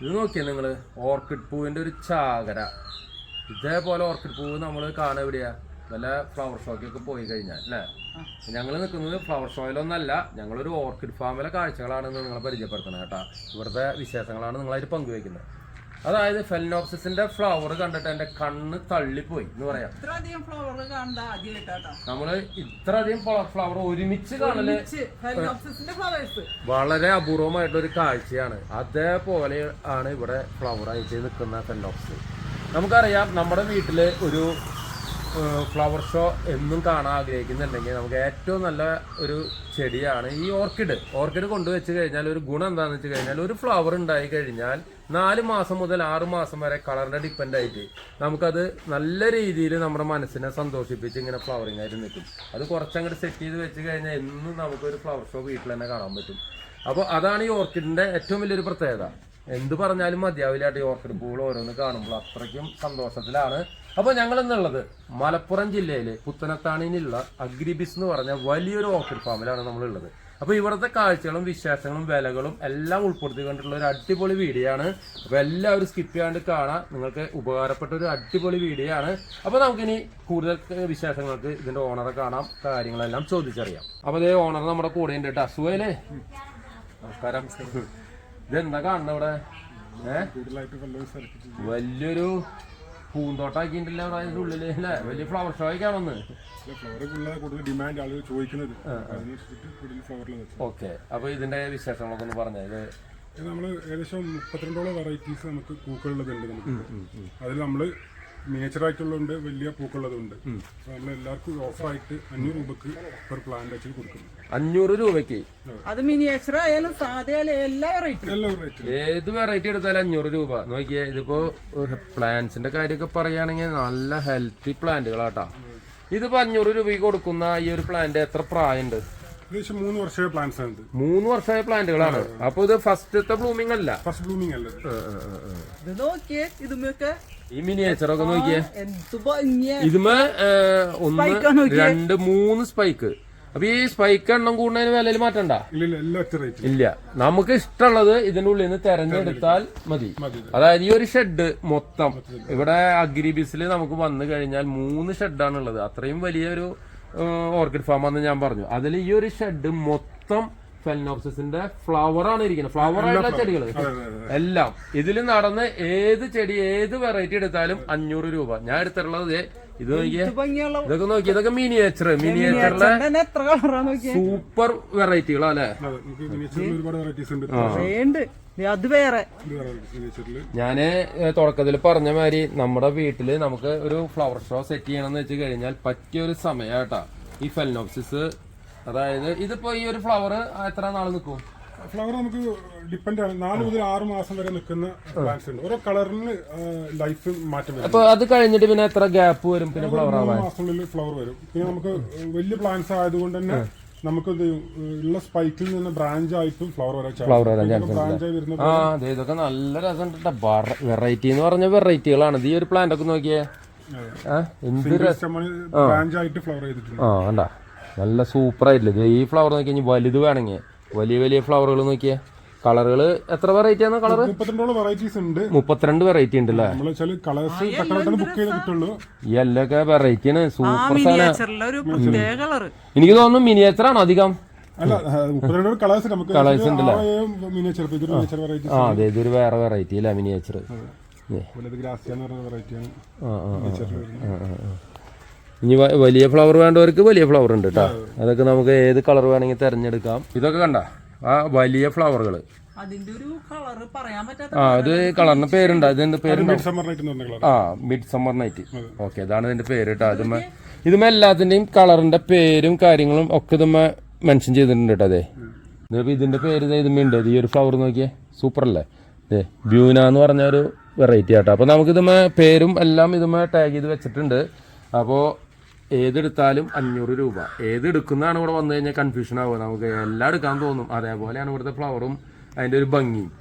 ഇത് നോക്കിയാൽ നിങ്ങൾ ഓർക്കിഡ് പൂവിന്റെ ഒരു ചാകര. ഇതേപോലെ ഓർക്കിഡ് പൂവ് നമ്മൾ കാണാൻ എവിടെയാ? വല്ല ഫ്ലവർ ഷോയ്ക്കൊക്കെ പോയി കഴിഞ്ഞാൽ അല്ലേ? ഞങ്ങൾ നിൽക്കുന്നത് ഫ്ലവർ ഷോയിലൊന്നല്ല ഞങ്ങളൊരു ഓർക്കിഡ് ഫാമിലെ കാഴ്ചകളാണ് നിങ്ങളെ പരിചയപ്പെടുത്തുന്നത് കേട്ടോ. ഇവിടുത്തെ വിശേഷങ്ങളാണ് നിങ്ങളായിട്ട് പങ്കുവയ്ക്കുന്നത് അതായത് ഫെലിനോപ്സിന്റെ ഫ്ലവർ കണ്ടിട്ട് എന്റെ കണ്ണ് തള്ളിപ്പോയി എന്ന് പറയാം. ഇത്രയധികം ഫ്ലവർ കണ്ട ആദ്യമായിട്ടാട്ടോ. നമ്മൾ ഇത്രയധികം ഫ്ലവർ ഒരുമിച്ച് കാണൽ വളരെ അപൂർവമായിട്ടുള്ള ഒരു കാഴ്ചയാണ്. അതേപോലെ ആണ് ഇവിടെ ഫ്ലവർ ആയിട്ട് നിൽക്കുന്ന ഫെലിനോപ്സ് നമുക്കറിയാം നമ്മുടെ വീട്ടിൽ ഒരു ഫ്ലവർ ഷോ എന്നും കാണാൻ ആഗ്രഹിക്കുന്നുണ്ടെങ്കിൽ നമുക്ക് ഏറ്റവും നല്ല ഒരു ചെടിയാണ് ഈ ഓർക്കിഡ്. ഓർക്കിഡ് കൊണ്ടുവച്ച് കഴിഞ്ഞാൽ ഒരു ഗുണം എന്താണെന്ന് വെച്ച് കഴിഞ്ഞാൽ ഒരു ഫ്ലവർ ഉണ്ടായി കഴിഞ്ഞാൽ നാല് മാസം മുതൽ ആറ് മാസം വരെ കളറിന്റെ ഡിപ്പെൻഡ് ആയിട്ട് നമുക്കത് നല്ല രീതിയിൽ നമ്മുടെ മനസ്സിനെ സന്തോഷിപ്പിച്ച് ഇങ്ങനെ ഫ്ലവറിങ് ആയിട്ട് നിൽക്കും. അത് കുറച്ചങ്ങോട്ട് സെറ്റ് ചെയ്ത് വെച്ച് കഴിഞ്ഞാൽ എന്നും നമുക്കൊരു ഫ്ലവർ ഷോ വീട്ടിൽ തന്നെ കാണാൻ പറ്റും. അപ്പോൾ അതാണ് ഈ ഓർക്കിഡിന്റെ ഏറ്റവും വലിയൊരു പ്രത്യേകത. എന്ത് പറഞ്ഞാലും മതിയാവില്ലാട്ട് ഈ ഓർക്കിഡ് പൂൾ ഓരോന്ന് കാണുമ്പോൾ. അത്രയ്ക്കും സന്തോഷത്തിലാണ്. അപ്പോൾ ഞങ്ങൾ എന്നുള്ളത് മലപ്പുറം ജില്ലയിലെ പുത്തനത്താണിയിലുള്ള അഗ്രിബിസ് എന്ന് പറഞ്ഞ വലിയൊരു ഓഫർ ഫാമിലാണ് നമ്മളുള്ളത്. അപ്പോൾ ഇവിടുത്തെ കാഴ്ചകളും വിശേഷങ്ങളും വിലകളും എല്ലാം ഉൾപ്പെടുത്തിക്കൊണ്ടുള്ള ഒരു അടിപൊളി വീഡിയോ ആണ്. അപ്പോൾ എല്ലാവരും സ്കിപ്പ് ചെയ്യാണ്ട് കാണാം. നിങ്ങൾക്ക് ഉപകാരപ്പെട്ട ഒരു അടിപൊളി വീഡിയോ ആണ്. അപ്പോൾ നമുക്കിനി കൂടുതൽ വിശേഷങ്ങൾക്ക് ഇതിന്റെ ഓണറെ കാണാം കാര്യങ്ങളെല്ലാം ചോദിച്ചറിയാം. അപ്പോൾ അതേ ഓണർ നമ്മുടെ കൂടെ ഉണ്ട് കേട്ടോ അസുഖല്ലേ നമസ്കാരം. ഇതെന്താ കാണുന്നത് ഇവിടെ വലിയൊരു പൂന്തോട്ടാക്കിണ്ടല്ലോ അതിന്റെ ഉള്ളിൽ അല്ലേ? വലിയ ഫ്ലവർ ഷോ ആയിക്കാണെന്ന് ഡിമാൻഡ് ആളുകൾ ചോദിക്കുന്നത്. ഓക്കെ. അപ്പൊ ഇതിന്റെ വിശേഷങ്ങളൊക്കെ ഒന്ന് ഇത് നമ്മൾ ഏകദേശം മുപ്പത്തിരണ്ടോളം വെറൈറ്റീസ് നമുക്ക് പൂക്കളുള്ളതുണ്ട് നമുക്ക്. അതിൽ നമ്മൾ നേച്ചർ ആയിട്ടുള്ളതുണ്ട് വലിയ പൂക്കളുള്ളതുണ്ട്. നമ്മൾ എല്ലാവർക്കും ഓഫറായിട്ട് അഞ്ഞൂറ് രൂപക്ക് പെർ പ്ലാന്റ് വെച്ച് കൊടുക്കുന്നു. അഞ്ഞൂറ് രൂപയ്ക്ക്. അത് മിനിയേച്ചർ ആയാലും സാധ്യമായാലും എല്ലാ റേറ്റും എല്ലാ റേറ്റും ഏത് വെറൈറ്റി എടുത്താലും അഞ്ഞൂറ് രൂപ. നോക്കിയേ ഇതിപ്പോ പ്ലാന്റ്സിന്റെ കാര്യമൊക്കെ പറയുകയാണെങ്കിൽ നല്ല ഹെൽത്തി പ്ലാന്റുകളാട്ടാ ഇതിപ്പോ അഞ്ഞൂറ് രൂപയ്ക്ക് കൊടുക്കുന്ന ഈ ഒരു പ്ലാന്റ് എത്ര പ്രായമുണ്ട്? ഏകദേശം മൂന്ന് വർഷമായ പ്ലാന്റ്സ് ആണ് മൂന്ന് വർഷമായ പ്ലാന്റുകളാണ് അപ്പൊ ഇത് ഫസ്റ്റത്തെ ബ്ലൂമിംഗ് അല്ല? ഫസ്റ്റ് ബ്ലൂമിംഗ് അല്ല ഇത്. നോക്കിയേ ഇതുമൊക്കെ ഈ മിനിയേച്ചറൊക്കെ നോക്കിയേ. ഇത് ഇതുമേ ഒന്ന് രണ്ട് മൂന്ന് സ്പൈക്ക് അപ്പൊ ഈ സ്പൈക്ക് എണ്ണം കൂടുന്നതിന് വിലയിൽ മാറ്റണ്ട. ഇല്ല നമുക്ക് ഇഷ്ടമുള്ളത് ഇതിന്റെ ഉള്ളിൽ നിന്ന് തെരഞ്ഞെടുത്താൽ മതി. അതായത് ഈ ഒരു ഷെഡ് മൊത്തം ഇവിടെ അഗ്രിബിസിൽ നമുക്ക് വന്നു കഴിഞ്ഞാൽ മൂന്ന് ഷെഡാണ് ഉള്ളത് അത്രയും വലിയൊരു ഓർക്കിഡ് ഫാം ആണെന്ന് ഞാൻ പറഞ്ഞു. അതിൽ ഈ ഒരു ഷെഡ് മൊത്തം ഫെലിനോപ്സിന്റെ ഫ്ലവർ ആണ് ഇരിക്കുന്നത്. ഫ്ലവർ ആയിട്ടുള്ള ചെടികൾ എല്ലാം. ഇതിൽ നടന്ന് ഏത് ചെടി ഏത് വെറൈറ്റി എടുത്താലും അഞ്ഞൂറ് രൂപ. ഞാൻ എടുത്തിട്ടുള്ളത് ഇത് നോക്കിയേ. ഇതൊക്കെ നോക്കി ഇതൊക്കെ മിനിയേച്ചർ മിനിയേച്ചറിലെ നോക്കിയേ. സൂപ്പർ വെറൈറ്റികളാ അല്ലെ? അതെ നമുക്ക് ഒരുപാട് വെറൈറ്റീസ് ഉണ്ട്. വേണ്ട അത് വേറെ. ഞാൻ തുടക്കത്തിൽ പറഞ്ഞ മാതിരി നമ്മുടെ വീട്ടിൽ നമുക്ക് ഒരു ഫ്ലവർ ഷോ സെറ്റ് ചെയ്യണമെന്ന് വെച്ച് കഴിഞ്ഞാൽ പറ്റിയ ഒരു സമയാട്ടാ ഈ ഫെൽനോപ്സിസ് അതായത് ഇതിപ്പോ ഈ ഒരു ഫ്ലവർ എത്ര നാൾ നിൽക്കും ഫ്ലവർ നമുക്ക് ഡിപ്പെൻഡ് ആണ്. നാല് മുതൽ ആറ് മാസം വരെ നിൽക്കുന്ന പ്ലാന്റ്സ് ഉണ്ട്. ഓരോ കളറിന് ലൈഫ് മാറ്റം വരും. അപ്പൊ അത് കഴിഞ്ഞിട്ട് പിന്നെ എത്ര ഗ്യാപ്പ് വരും? പിന്നെ ഫ്ലവർ മാസങ്ങളിൽ ആവാൻ? മാസത്തിനുള്ളിൽ ഫ്ലവർ വരും. പിന്നെ നമുക്ക് വലിയ പ്ലാന്റ്സ് ആയതുകൊണ്ട് തന്നെ നമുക്ക് ഉള്ള സ്പൈക്കിൽ നിന്ന് ബ്രാഞ്ച് ആയിട്ടും ഫ്ലവർ വരാൻ ഫ്ലവർ വരാൻ ചാൻസ് ആ അതെ ഇതൊക്കെ നല്ല രസം വെറൈറ്റി എന്ന് പറഞ്ഞ വെറൈറ്റികളാണ് ഈ ഒരു പ്ലാന്റ് ഒക്കെ നോക്കിയേ. എന്ത് ബ്രാഞ്ച് ആയിട്ട് ഫ്ലവർ ചെയ്തിട്ടുണ്ട്. ആ കണ്ടാ. നല്ല സൂപ്പർ ആയിട്ടില്ല? ഈ ഫ്ലവർ നോക്കി കഴിഞ്ഞാൽ വലുത് വേണമെങ്കിൽ. വലിയ വലിയ ഫ്ലവറുകൾ നോക്കിയേ. കളറുകൾ എത്ര വെറൈറ്റി ആണ് കളർ മുപ്പത്തിരണ്ടോളം വെറൈറ്റീസ് ഉണ്ട്. മുപ്പത്തിരണ്ട് വെറൈറ്റി ഉണ്ട് അല്ലേ എല്ലൊക്കെ വെറൈറ്റി ആണ്. സൂപ്പർ സാധനം. എനിക്ക് തോന്നുന്നു മിനിയേച്ചർ ആണ് അധികം. കളേഴ്സ് ഉണ്ടല്ലേ? മിനിയേച്ചർ ഇതൊരു മിനിയേച്ചർ വെറൈറ്റി ആ അതെ ഇതൊരു വേറെ വെറൈറ്റി അല്ല മിനിയേച്ചർ ആ, ആ, ആ. ഇനി വലിയ ഫ്ലവർ വേണ്ടവർക്ക് വലിയ ഫ്ലവർ ഉണ്ട് കേട്ടോ അതൊക്കെ നമുക്ക് ഏത് കളർ വേണമെങ്കിൽ തിരഞ്ഞെടുക്കാം. ഇതൊക്കെ കണ്ട ആ വലിയ ഫ്ലവറുകൾ ആ ഇത് കളറിന് പേരുണ്ട്. അതിന്റെ പേര് മിഡ് സമ്മർ നൈറ്റ് എന്ന് പറഞ്ഞ ആ മിഡ് സമ്മർ നൈറ്റ് ഓക്കെ അതാണ് ഇതിന്റെ പേര് കേട്ടോ അതുമ്മ ഇതുമ്മ എല്ലാത്തിന്റെയും കളറിന്റെ പേരും കാര്യങ്ങളും ഒക്കെ ഇതുമ്മ മെൻഷൻ ചെയ്തിട്ടുണ്ട് കേട്ടോ അതെ ഇതിപ്പോ ഇതിന്റെ പേര് ഉണ്ട്. ഈ ഒരു ഫ്ലവർ നോക്കിയേ സൂപ്പർ അല്ലേ? അതെ ബ്യൂന എന്ന് പറഞ്ഞ ഒരു വെറൈറ്റി ആട്ടോ അപ്പൊ നമുക്ക് ഇതുമ്മ പേരും എല്ലാം ഇതുമ്മ ടാഗ് ചെയ്ത് വെച്ചിട്ടുണ്ട്. അപ്പോൾ ഏതെടുത്താലും അഞ്ഞൂറ് രൂപ. ഏതെടുക്കുന്നതാണ് ഇവിടെ വന്നു കഴിഞ്ഞാൽ കൺഫ്യൂഷൻ ആവുക. നമുക്ക് എല്ലാം എടുക്കാൻ തോന്നും. അതേപോലെയാണ് ഇവിടുത്തെ ഫ്ലവറും അതിന്റെ ഒരു ഭംഗിയും.